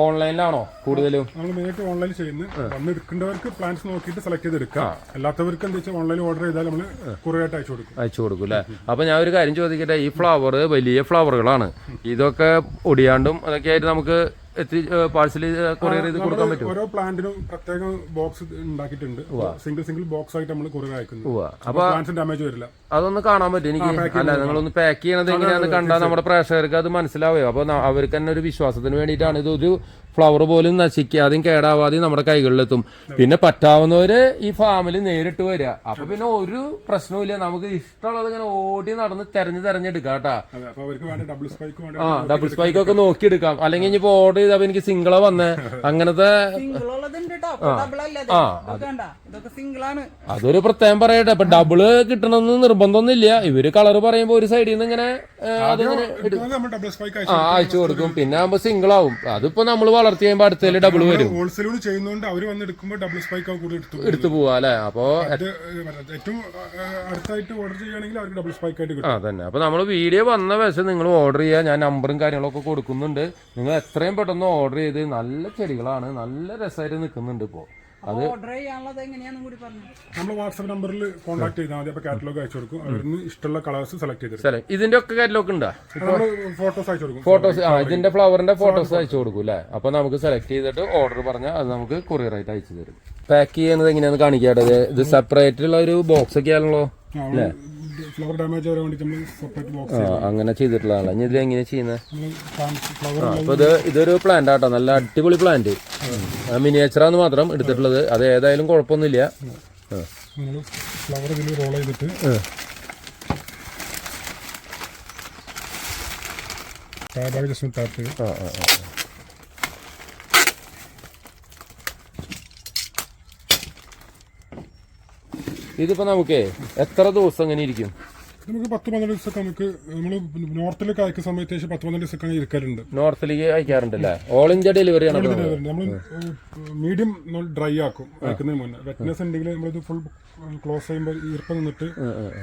ഓൺലൈനിലാണോ കൂടുതലും? നമ്മൾ മെയിനായിട്ട് ഓൺലൈൻ ചെയ്യുന്നത്. വന്ന് എടുക്കേണ്ടവർക്ക് പ്ലാൻസ് നോക്കിയിട്ട് സെലക്ട് ചെയ്ത് എടുക്കാം. അല്ലാത്തവർക്ക് എന്താ വെച്ചാൽ ഓൺലൈൻ ഓർഡർ ചെയ്താൽ നമ്മൾ കുറേയായിട്ട് അയച്ചു കൊടുക്കും. അയച്ചു കൊടുക്കും അല്ലേ അപ്പൊ ഞാൻ ഒരു കാര്യം ചോദിക്കട്ടെ ഈ ഫ്ലവർ വലിയ ഫ്ലവറുകളാണ് ഇതൊക്കെ ഒടിയാണ്ടും അതൊക്കെ ആയിട്ട് നമുക്ക് എത്തി പാഴ്സൽ കൊറിയർ ചെയ്ത് കൊടുക്കാൻ പറ്റും ഓരോ പ്ലാന്റിനും പ്രത്യേക ബോക്സ് ഉണ്ടാക്കിയിട്ടുണ്ട്. സിംഗിൾ സിംഗിൾ ബോക്സ് ആയിട്ട് നമ്മൾ കുറേ അയക്കുന്നു. അപ്പൊ ഡാമേജ് വരില്ല. അതൊന്ന് കാണാൻ പറ്റും. എനിക്ക് അല്ല നിങ്ങളൊന്ന് പാക്ക് ചെയ്യണത് എങ്ങനെയാണെന്ന് കണ്ടാൽ നമ്മുടെ പ്രേക്ഷകർക്ക് അത് മനസ്സിലാവുക. അപ്പൊ അവർക്ക് തന്നെ ഒരു വിശ്വാസത്തിന് വേണ്ടിയിട്ടാണ് ഇത് ഒരു ഫ്ലവർ പോലും നശിക്കാതെയും കേടാവാതെയും നമ്മുടെ കൈകളിലെത്തും. പിന്നെ പറ്റാവുന്നവര് ഈ ഫാമിൽ നേരിട്ട് വരിക അപ്പൊ പിന്നെ ഒരു പ്രശ്നവും നമുക്ക് ഇഷ്ടമുള്ളത് ഇങ്ങനെ ഓടി നടന്ന് തെരഞ്ഞു തെരഞ്ഞെടുക്കാം കേട്ടാ. അതെ വേണ്ട ഡബിൾ സ്പൈക്ക് വേണ്ട. ആ ഡബിൾ സ്പൈക്ക് ഒക്കെ നോക്കിയെടുക്കാം. അല്ലെങ്കിൽ ഇനിയിപ്പോ ഓർഡർ ചെയ്തപ്പോ എനിക്ക് സിംഗിളാ വന്നേ. അങ്ങനത്തെ ആ. അതൊരു പ്രത്യേകം പറയട്ടെ. ഇപ്പൊ ഡബിൾ കിട്ടണമെന്ന് നിർബന്ധം നിർബന്ധമൊന്നുമില്ല. ഇവർ കളർ പറയുമ്പോ ഒരു സൈഡിൽ നിന്ന് ഇങ്ങനെ അതിങ്ങനെ എടുക്കുന്നത് നമ്മൾ ഡബിൾ സ്പൈക്ക് ആ അയച്ചു കൊടുക്കും. പിന്നെ ആകുമ്പോ സിംഗിൾ ആവും. അതിപ്പോ നമ്മൾ വളർത്തി കഴിയുമ്പോൾ അടുത്തേൽ ഡബിൾ വരും. ഹോൾസെയിൽ ചെയ്യുന്നതുകൊണ്ട് അവർ വന്ന് എടുക്കുമ്പോൾ ഡബിൾ സ്പൈക്ക് കൂടി എടുത്തു പോവാ അല്ലെ? അപ്പൊ ഏറ്റവും അടുത്തായിട്ട് ഓർഡർ ചെയ്യുകയാണെങ്കിൽ അവർക്ക് ഡബിൾ സ്പൈക്ക് ആയിട്ട് കിട്ടും. ആ തന്നെ അപ്പൊ നമ്മൾ വീഡിയോ വന്ന വശം നിങ്ങൾ ഓർഡർ ചെയ്യുക ഞാൻ നമ്പറും കാര്യങ്ങളൊക്കെ കൊടുക്കുന്നുണ്ട്. നിങ്ങൾ എത്രയും പെട്ടെന്ന് ഓർഡർ ചെയ്ത് നല്ല ചെടികളാണ്. നല്ല രസമായിട്ട് നിൽക്കുന്നുണ്ട് ഇപ്പോ. അത് ഓർഡർ ചെയ്യാനുള്ളത് എങ്ങനെയാന്നും കൂടി പറഞ്ഞു. നമ്മൾ വാട്സ്ആപ്പ് നമ്പറിൽ കോൺടാക്ട് ചെയ്താൽ മതി. അപ്പോൾ കാറ്റലോഗ് അയച്ചു കൊടുക്കും. അവരിന്ന് ഇഷ്ടമുള്ള കളേഴ്സ് സെലക്ട് ചെയ്ത് സ്ഥലം ഇതിന്റെ ഒക്കെ കാറ്റലോഗ് ഉണ്ടോ? നമ്മൾ ഫോട്ടോസ് അയച്ചു കൊടുക്കും. ഫോട്ടോസ് ആ ഇതിന്റെ ഫ്ലവറിന്റെ ഫോട്ടോസ് അയച്ചു കൊടുക്കും അല്ലേ അപ്പൊ നമുക്ക് സെലക്ട് ചെയ്തിട്ട് ഓർഡർ പറഞ്ഞാൽ അത് നമുക്ക് കൊറിയർ ആയിട്ട് അയച്ചു തരും. പാക്ക് ചെയ്യുന്നത് എങ്ങനെയാന്ന് കാണിക്കാട്ടത് ഇത് ഇത് സെപ്പറേറ്റ് ഉള്ള ഒരു ബോക്സ് ഒക്കെ ആണല്ലോ ഫ്ലവർ ഡാമേജ് വരാൻ വേണ്ടി നമ്മൾ സെപ്പറേറ്റ് ബോക്സ് ആ അങ്ങനെ ചെയ്തിട്ടുള്ളതാണ് ഇനി ഇത് എങ്ങനെ ചെയ്യുന്നത് ഫ്ലവർ അപ്പൊ ഇത് ഇതൊരു പ്ലാന്റ് ആട്ടോ. നല്ല അടിപൊളി പ്ലാന്റ് മിനിയേച്ചറാന്ന് മാത്രം എടുത്തിട്ടുള്ളത്. അത് ഏതായാലും കുഴപ്പമൊന്നുമില്ല. നമ്മൾ ഫ്ലവർ ഇതിൽ റോൾ ചെയ്തിട്ട് താഴെ ജസ്റ്റ് ചെയ്യും. ആ, ആ, ആ. ഇതിപ്പോ നമുക്കേ എത്ര ദിവസം ഇങ്ങനെ ഇരിക്കും? നമുക്ക് പത്ത് പന്ത്രണ്ട് ദിവസമൊക്കെ നമുക്ക് നമ്മൾ നോർത്തിലേക്ക് അയക്കുന്ന സമയത്ത് ശേഷം പത്ത് പന്ത്രണ്ട് ദിവസമൊക്കെ ഇരിക്കലുണ്ട്. നോർത്തിലേക്ക് അയക്കാറുണ്ടല്ലേ? ഓൾ ഇന്ത്യ ഡെലിവറി ആണ് നമ്മൾ മീഡിയം ഡ്രൈ ആക്കും അയക്കുന്നതിന് മുന്നേ. വെറ്റ്നസ് ഉണ്ടെങ്കിൽ നമ്മളിത് ഫുൾ ക്ലോസ് ചെയ്യുമ്പോൾ ഈർപ്പം നിന്നിട്ട്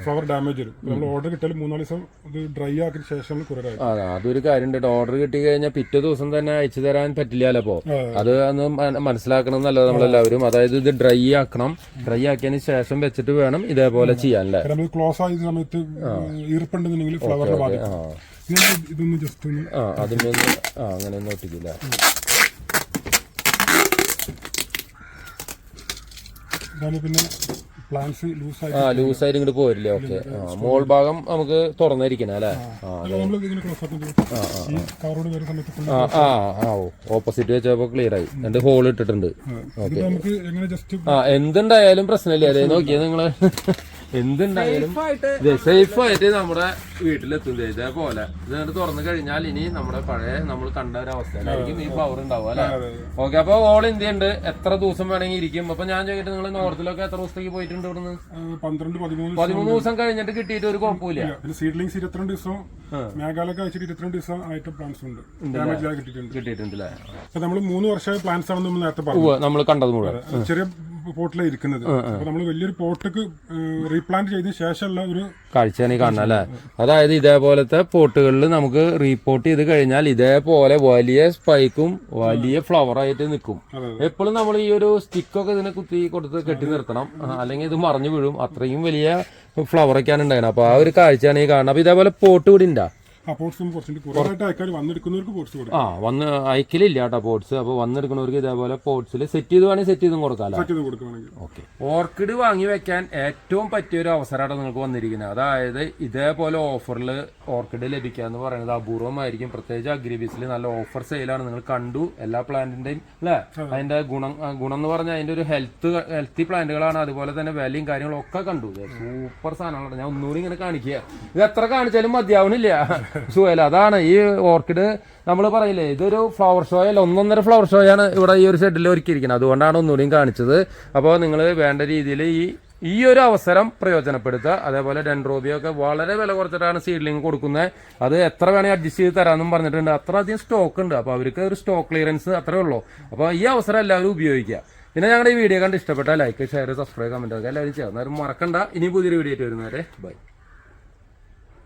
ഫ്ലവർ ഡാമേജ് വരും. നമ്മൾ ഓർഡർ കിട്ടിയാൽ മൂന്നാൽ ദിവസം ഇത് ഡ്രൈ ആക്കിയ ശേഷം ആ അതൊരു കാര്യമുണ്ട് ഓർഡർ കിട്ടി കഴിഞ്ഞാൽ പിറ്റേ ദിവസം തന്നെ അയച്ചു തരാൻ പറ്റില്ലല്ലോ അത് അന്ന് മനസ്സിലാക്കണം നല്ലത് നമ്മളെല്ലാവരും. അതായത് ഇത് ഡ്രൈ ആക്കണം. ഡ്രൈ ആക്കിയതിന് ശേഷം വെച്ചിട്ട് വേണം ഇതേപോലെ ചെയ്യാൻ അല്ലേ? ക്ലോസ് ആയ സമയത്ത് ഈർപ്പുണ്ടെന്നുണ്ടെങ്കിൽ ഫ്ലവറിനെ ബാധിക്കും ഇതൊന്ന് ജസ്റ്റ് ഒന്ന് ആ അതിന്റെ ഒന്ന് ആ അങ്ങനെ ഒന്നും ഒട്ടിക്കില്ല പിന്നെ പ്ലാൻസ് ലൂസ് ആയി ആ ലൂസായിട്ട് ഇങ്ങോട്ട് പോരില്ലേ? ഓക്കെ ആ മോൾ ഭാഗം നമുക്ക് തുറന്നിരിക്കണം അല്ലേ? ആ ആ ആ ഓപ്പോസിറ്റ് വെച്ചപ്പോ ക്ലിയർ ആയി. രണ്ട് ഹോൾ ഇട്ടിട്ടുണ്ട്. ഓക്കെ ആ എന്തുണ്ടായാലും പ്രശ്നമില്ല. അതെ നോക്കിയേ നിങ്ങൾ. എന്തുണ്ടായാലും ആയിട്ട് സേഫ് ആയിട്ട് നമ്മുടെ വീട്ടിലെത്തും ഇതേപോലെ. ഇത് കണ്ട് തുറന്നു കഴിഞ്ഞാൽ ഇനി നമ്മുടെ പഴയ നമ്മൾ കണ്ട ഒരു അവസ്ഥയിലായിരിക്കും ഈ പവർ ഉണ്ടാവും അല്ലെ? ഓക്കെ അപ്പൊ ഓൾ ഇന്ത്യ ഉണ്ട്. എത്ര ദിവസം വേണമെങ്കിൽ ഇരിക്കും? അപ്പൊ ഞാൻ ചോദിക്കട്ടെ നിങ്ങൾ നോർത്തിലൊക്കെ എത്ര ദിവസത്തേക്ക് പോയിട്ടുണ്ട് ഇവിടുന്ന്? പന്ത്രണ്ട് പതിമൂന്ന് പതിമൂന്ന് ദിവസം കഴിഞ്ഞിട്ട് കിട്ടിയിട്ട് ഒരു കുഴപ്പമില്ല. സീഡ്ലിംഗ്സ് സീഡ്ലിങ്സ് ഇരുപത്തിരണ്ട് ദിവസം മേഘാലയ വെച്ചിട്ട് ഇരുപത്തിരണ്ട് ദിവസം ആയിട്ട് പ്ലാൻസ് ഉണ്ട്. കിട്ടിയിട്ടുണ്ട്. കിട്ടിയിട്ടുണ്ട് നമ്മൾ മൂന്ന് വർഷമായ പ്ലാൻസ് ആണെന്ന് നേരത്തെ പറഞ്ഞു. നമ്മൾ കണ്ടത് മുഴുവൻ. ചെറിയ പോട്ടിലാണ് ഇരിക്കുന്നത്. നമ്മൾ വലിയൊരു പോട്ടക്ക് റീപ്ലാന്റ് ചെയ്തതിന് ശേഷമുള്ള ഒരു കാഴ്ചയാണ് ഈ കാണുന്നത് അല്ലേ? അതായത് ഇതേപോലത്തെ പോട്ടുകളിൽ നമുക്ക് റീപോർട്ട് ചെയ്ത് കഴിഞ്ഞാൽ ഇതേപോലെ വലിയ സ്പൈക്കും വലിയ ഫ്ലവർ ആയിട്ട് നിൽക്കും. എപ്പോഴും നമ്മൾ ഈ ഒരു സ്റ്റിക്കൊക്കെ ഇതിനെ കുത്തി കൊടുത്ത് കെട്ടി നിർത്തണം. അല്ലെങ്കിൽ ഇത് മറിഞ്ഞു വീഴും. അത്രയും വലിയ ഫ്ലവർ ഒക്കെയാണ് ഉണ്ടായിരുന്നത്. അപ്പൊ ആ ഒരു കാഴ്ചയാണ് ഈ കാണുന്നത്. അപ്പൊ ഇതേപോലെ പോട്ട് കൂടി ഉണ്ടാ പോട്ട്സും കുറച്ചുകൂടി കൂടുതലായിട്ട് ആൾക്കാർ വന്നെടുക്കുന്നവർക്ക് പോട്ട്സ് കൊടുക്കും. ആ വന്ന് അയക്കലില്ല കേട്ടോ പോട്ട്സ് അപ്പൊ വന്നെടുക്കുന്നവർക്ക് ഇതേപോലെ പോട്ട്സിൽ സെറ്റ് ചെയ്ത് വേണമെങ്കിൽ സെറ്റ് ചെയ്തും കൊടുക്കാമല്ലോ സെറ്റ് ചെയ്ത് കൊടുക്കുകയാണെങ്കിൽ ഓക്കെ ഓർക്കിഡ് വാങ്ങി വെക്കാൻ ഏറ്റവും പറ്റിയ ഒരു അവസരമാണ് നിങ്ങൾക്ക് വന്നിരിക്കുന്നത്. അതായത് ഇതേപോലെ ഓഫറിൽ ഓർക്കിഡ് ലഭിക്കുക എന്ന് പറയുന്നത് അപൂർവമായിരിക്കും. പ്രത്യേകിച്ച് അഗ്രിബീസിൽ നല്ല ഓഫർ സെയിലാണ് നിങ്ങൾ കണ്ടു എല്ലാ പ്ലാന്റിന്റെയും അല്ലേ? അതിന്റെ ഗുണം ഗുണം എന്ന് പറഞ്ഞാൽ അതിന്റെ ഒരു ഹെൽത്ത് ഹെൽത്തി പ്ലാന്റുകളാണ് അതുപോലെ തന്നെ വിലയും കാര്യങ്ങളും ഒക്കെ കണ്ടു സൂപ്പർ സാധനങ്ങളാണ്. ഞാൻ ഒന്നുകൂടി ഇങ്ങനെ കാണിക്കുക. ഇത് എത്ര കാണിച്ചാലും മതിയാവണില്ല. സുഹേല അതാണ് ഈ ഓർക്കിഡ്. നമ്മൾ പറയില്ലേ ഇതൊരു ഫ്ലവർ ഷോ അല്ല ഒന്നൊന്നര ഫ്ലവർ ഷോയാണ് ഇവിടെ ഈ ഒരു ഷെഡിൽ ഒരുക്കിയിരിക്കുന്നത്. അതുകൊണ്ടാണ് ഒന്നുകൂടിയും കാണിച്ചത്. അപ്പോൾ നിങ്ങൾ വേണ്ട രീതിയിൽ ഈ ഈ ഒരു അവസരം പ്രയോജനപ്പെടുത്തുക. അതേപോലെ ഡെൻഡ്രോബിയൊക്കെ വളരെ വില കുറച്ചിട്ടാണ് സീഡ്ലിംഗ് കൊടുക്കുന്നത്. അത് എത്ര വേണമെങ്കിൽ അഡ്ജസ്റ്റ് ചെയ്ത് തരാമെന്നും പറഞ്ഞിട്ടുണ്ട്. അത്ര അധികം സ്റ്റോക്ക് ഉണ്ട്. അപ്പോൾ അവർക്ക് ഒരു സ്റ്റോക്ക് ക്ലിയറൻസ് അത്രേ ഉള്ളൂ. അപ്പോൾ ഈ അവസരം എല്ലാവരും ഉപയോഗിക്കുക. പിന്നെ ഞങ്ങളുടെ ഈ വീഡിയോ കണ്ട് ഇഷ്ടപ്പെട്ടാൽ ലൈക്ക് ഷെയർ സബ്സ്ക്രൈബ് കമന്റ് ഒക്കെ എല്ലാവരും ചെയ്യാം എന്നാലും മറക്കണ്ട. ഇനി പുതിയൊരു വീഡിയോ ആയിട്ട് വരുന്നവരെ ബൈ